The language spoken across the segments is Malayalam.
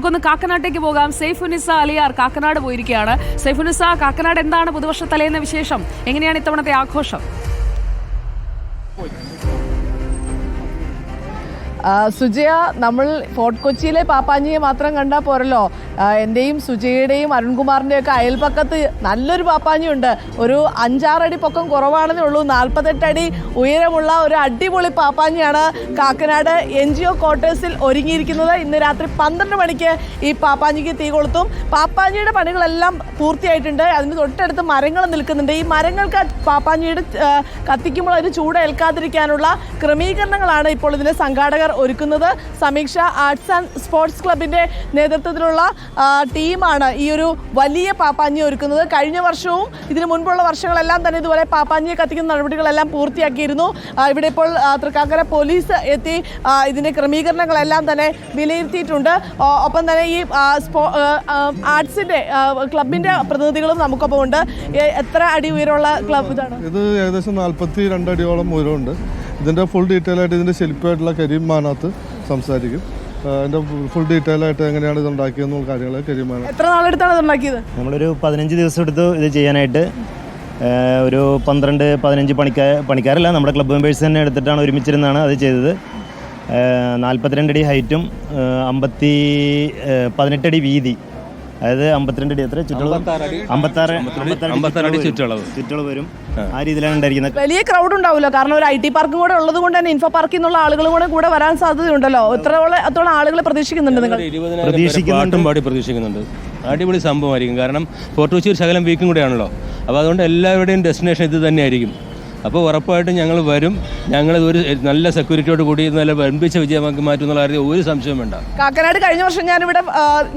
നമുക്കൊന്ന് കാക്കനാട്ടേക്ക് പോകാം. സൈഫുനിസ അലിയാർ കാക്കനാട് പോയിരിക്കുകയാണ്. സൈഫുനിസ കാക്കനാട് എന്താണ് പുതുവർഷ തലേന്ന വിശേഷം? എങ്ങനെയാണ് ഇത്തവണത്തെ ആഘോഷം? സുജയ നമ്മൾ ഫോർട്ട് കൊച്ചിയിലെ പാപ്പാഞ്ഞിയെ മാത്രം കണ്ടാൽ പോരല്ലോ. എന്റെയും സുജയുടെയും അരുൺകുമാറിന്റെയും ഒക്കെ അയൽപ്പക്കത്ത് നല്ലൊരു പാപ്പാഞ്ഞിയുണ്ട് ഒരു അഞ്ചാറടി പൊക്കം കുറവാണെന്നേ ഉള്ളൂ. നാൽപ്പത്തെട്ടടി ഉയരമുള്ള ഒരു അടിപൊളി പാപ്പാഞ്ഞിയാണ് കാക്കനാട് എൻ ജി ഒ ക്വാർട്ടേഴ്സിൽ ഒരുങ്ങിയിരിക്കുന്നത്. ഇന്ന് രാത്രി പന്ത്രണ്ട് മണിക്ക് ഈ പാപ്പാഞ്ഞിക്ക് തീ കൊളുത്തും. പാപ്പാഞ്ഞിയുടെ പണികളെല്ലാം പൂർത്തിയായിട്ടുണ്ട്. അതിന് തൊട്ടടുത്ത് മരങ്ങൾ നിൽക്കുന്നുണ്ട്. ഈ മരങ്ങൾക്ക് പാപ്പാഞ്ഞിയുടെ കത്തിക്കുമ്പോൾ അതിന് ചൂട് ഏൽക്കാതിരിക്കാനുള്ള ക്രമീകരണങ്ങളാണ് ഇപ്പോൾ ഇതിന് സംഘാടകർ ഒരുക്കുന്നത്. സമീക്ഷ ആർട്സ് ആൻഡ് സ്പോർട്സ് ക്ലബിന്റെ നേതൃത്വത്തിലുള്ള ടീമാണ് ഈ ഒരു വലിയ പാപ്പാഞ്ഞി ഒരുക്കുന്നത്. കഴിഞ്ഞ വർഷവും ഇതിനു മുൻപുള്ള വർഷങ്ങളെല്ലാം തന്നെ ഇതുപോലെ പാപ്പാഞ്ഞിയെ കത്തിക്കുന്ന നടപടികളെല്ലാം പൂർത്തിയാക്കിയിരുന്നു. ഇവിടെ ഇപ്പോൾ തൃക്കാക്കര പോലീസ് എത്തി ഇതിന്റെ ക്രമീകരണങ്ങളെല്ലാം തന്നെ വിലയിരുത്തിയിട്ടുണ്ട്. ഒപ്പം തന്നെ ഈ സ്പോ ആർട്സിന്റെ ക്ലബിന്റെ പ്രതിനിധികളും നമുക്കൊപ്പം ഉണ്ട് എത്ര അടി ഉയരമുള്ള ക്ലബ് ഇതാണ്? ഇത് ഏകദേശം നാൽപ്പത്തി രണ്ടടിയോളം ഉയരമുണ്ട്. ഇതിന്റെ ഫുൾ ഡീറ്റെയിൽ ആയിട്ട് ഇതിന്റെ ശില്പിയായിട്ടുള്ള കരീം മാനാത്ത് സംസാരിക്കും അതിന്റെ ഫുൾ ഡീറ്റെയിൽ ആയിട്ട് എങ്ങനെയാണ് ഇത് ഉണ്ടാക്കിയെന്നുള്ള കാര്യങ്ങൾ കരീം മാനത്ത് എത്ര നാളെടുത്താണ് ഇത് ഉണ്ടാക്കിയത്? നമ്മളൊരു പതിനഞ്ച് ദിവസം എടുത്തു ഇത് ചെയ്യാനായിട്ട്. ഒരു പന്ത്രണ്ട് പതിനഞ്ച് പണിക്കാർ പണിക്കാരല്ല നമ്മുടെ ക്ലബ് മെമ്പേഴ്സ് തന്നെ എടുത്തിട്ടാണ് ഒരുമിച്ചിരുന്നാണ് അത് ചെയ്തത്. ഏഹ് നാൽപ്പത്തിരണ്ട് അടി ഹൈറ്റും അമ്പത്തി പതിനെട്ടടി വീതി അതായത് അമ്പത്തിരണ്ട് അടി എത്ര? ചുറ്റളവ്? അമ്പത്താറ് അമ്പത്താറ് അടി ചുറ്റളവ്. ചുറ്റളവ് വരും. ആ. രീതിയിലാണ് ഉണ്ടായിരിക്കുന്നത്. വലിയ ക്രൗഡ് ഉണ്ടാവില്ല. കാരണം ഒരു ഐ ടി പാർക്കും കൂടെ ഉള്ളത് കൊണ്ട് തന്നെ ഇൻഫോ പാർക്കിൽ നിന്നുള്ള ആളുകളും കൂടെ കൂടെ വരാൻ സാധ്യതയുണ്ടല്ലോ. എത്രയോളം അത്തോളം ആളുകൾ പ്രതീക്ഷിക്കുന്നുണ്ട് നിങ്ങൾ? പ്രതീക്ഷിക്കുന്നുണ്ട്. പാടി പ്രതീക്ഷിക്കുന്നുണ്ട്. അടിപൊളി സംഭവമായിരിക്കും. കാരണം ഫോർട്ട് കൊച്ചി ഒരു ശകലം വീക്കും കൂടെയാണല്ലോ. അപ്പോൾ അതുകൊണ്ട് എല്ലാവരുടെയും ഡെസ്റ്റിനേഷൻ ഇത് തന്നെയായിരിക്കും. അപ്പോൾ ഉറപ്പായിട്ടും ഞങ്ങൾ വരും. ഞങ്ങൾ ഒരു നല്ല സെക്യൂരിറ്റിയോട് കൂടി നല്ല വൻപിച്ച വിജയമാക്കി മാറ്റും എന്നുള്ള കാര്യത്തിൽ ഒരു സംശയം വേണ്ട. കാക്കനാട് കഴിഞ്ഞ വർഷം ഞാനിവിടെ ഇവിടെ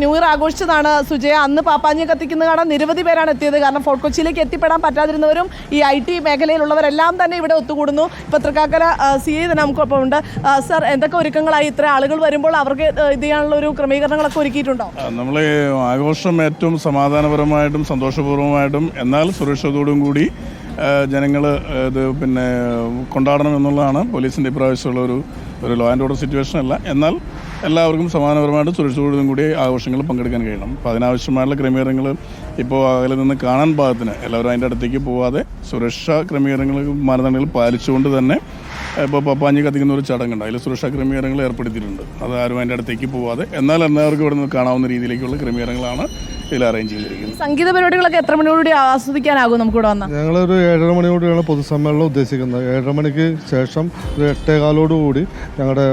ന്യൂ ഇയർ ആഘോഷിച്ചതാണ് സുജയ. അന്ന് പാപ്പാഞ്ഞി കത്തിക്കുന്ന കാണാൻ നിരവധി പേരാണ് എത്തിയത്. കാരണം ഫോർട്ട് കൊച്ചിയിലേക്ക് എത്തിപ്പെടാൻ പറ്റാതിരുന്നവരും ഈ ഐ ടി മേഖലയിലുള്ളവരെല്ലാം തന്നെ ഇവിടെ ഒത്തുകൂടുന്നു. ഇപ്പൊ തൃക്കാക്കര സി ഐ തന്നെ നമുക്കൊപ്പം ഉണ്ട്. സർ എന്തൊക്കെ ഒരുക്കങ്ങളായി? ഇത്ര ആളുകൾ വരുമ്പോൾ അവർക്ക് ഇത് ചെയ്യാനുള്ള ഒരു ക്രമീകരണങ്ങളൊക്കെ ഒരുക്കിയിട്ടുണ്ടോ? നമ്മൾ ആഘോഷം ഏറ്റവും സമാധാനപരമായിട്ടും സന്തോഷപൂർവമായിട്ടും എന്നാൽ സുരക്ഷിതത്തോടും കൂടി ജനങ്ങൾ ഇത് പിന്നെ കൊണ്ടാടണം എന്നുള്ളതാണ് പോലീസിന്റെ ഇപ്രാവശ്യമുള്ള ഒരു ഒരു ലോ ആൻഡ് ഓർഡർ സിറ്റുവേഷൻ അല്ല. എന്നാൽ എല്ലാവർക്കും സമാനപരമായിട്ട് സുരക്ഷിതത്തോടും കൂടി ആഘോഷങ്ങൾ പങ്കെടുക്കാൻ കഴിയണം. അപ്പോൾ അതിനാവശ്യമായുള്ള ക്രമീകരണങ്ങൾ ഇപ്പോൾ അകലെ നിന്ന് കാണാൻ പാകത്തിന് എല്ലാവരും അതിന്റെ അടുത്തേക്ക് പോവാതെ സുരക്ഷാ ക്രമീകരണങ്ങൾ മാനദണ്ഡങ്ങൾ പാലിച്ചുകൊണ്ട് തന്നെ ഇപ്പോൾ പപ്പാഞ്ഞി കത്തിക്കുന്ന ഒരു ചടങ്ങുണ്ട്. അതിൽ സുരക്ഷാ ക്രമീകരണങ്ങൾ ഏർപ്പെടുത്തിയിട്ടുണ്ട്. അത് ആരും അതിന്റെ അടുത്തേക്ക് പോവാതെ. എന്നാൽ എല്ലാവർക്കും ഇവിടെ നിന്ന് കാണാവുന്ന രീതിയിലേക്കുള്ള ക്രമീകരണങ്ങളാണ് ഇതിൽ അറേഞ്ച് ചെയ്തിരിക്കുന്നത്. സംഗീത പരിപാടികളൊക്കെ എത്ര മണിയോടുകൂടി ആസ്വദിക്കാനാകും നമുക്ക് ഇവിടെ വന്നാൽ ഞങ്ങളൊരു ഏഴര മണിയോടെയാണ് പൊതുസമ്മേളനം ഉദ്ദേശിക്കുന്നത്. ഏഴര മണിക്ക് ശേഷം ഒരു എട്ടേകാലോടുകൂടി ഞങ്ങളുടെ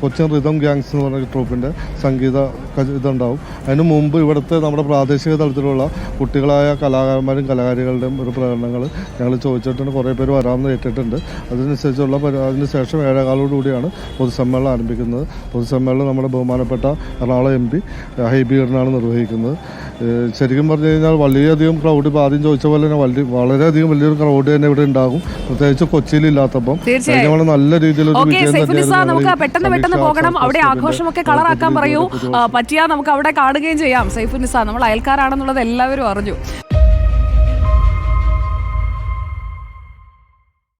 കൊച്ചിൻ റിതം ഗ്യാങ്സ് എന്ന് പറഞ്ഞ ട്രൂപ്പിന്റെ സംഗീത ഇതുണ്ടാവും. അതിന് മുമ്പ് ഇവിടുത്തെ നമ്മുടെ പ്രാദേശിക തലത്തിലുള്ള കുട്ടികളായ കലാകാരന്മാരും കലാകാരികളുടെയും ഒരു പ്രകടനങ്ങൾ ഞങ്ങൾ ചോദിച്ചിട്ടുണ്ട്. കുറേ പേര് വരാമെന്ന് കേട്ടിട്ടുണ്ട് അതിനനുസരിച്ചുള്ള പരി- അതിന് ശേഷം ഏഴേകാലോടുകൂടിയാണ് പൊതുസമ്മേളനം ആരംഭിക്കുന്നത്. പൊതുസമ്മേളനം നമ്മുടെ ബഹുമാനപ്പെട്ട എറണാകുളം എം പി ഹൈബീറിനാണ് നിർവഹിക്കുന്നത്. ശരിക്കും പറഞ്ഞു കഴിഞ്ഞാൽ വളരെയധികം ക്രൗഡ് ഇപ്പോൾ ആദ്യം ചോദിച്ച പോലെ തന്നെ വലിയ വളരെയധികം വലിയൊരു ക്രൗഡ് തന്നെ ഇവിടെ ഉണ്ടാകും. പ്രത്യേകിച്ച് കൊച്ചിയിൽ ഇല്ലാത്തപ്പം. തീർച്ചയായും. നല്ല രീതിയിൽ നമുക്ക് ഞങ്ങൾ പെട്ടെന്ന് പെട്ടെന്ന് പോകണം. അവിടെ ആഘോഷമൊക്കെ കളറാക്കാൻ പറയൂ. പറ്റിയാൽ നമുക്ക് അവിടെ കാണുകയും ചെയ്യാം. സൈഫുനിസ നമ്മൾ അയൽക്കാരാണെന്നുള്ളത് എല്ലാവരും അറിഞ്ഞു.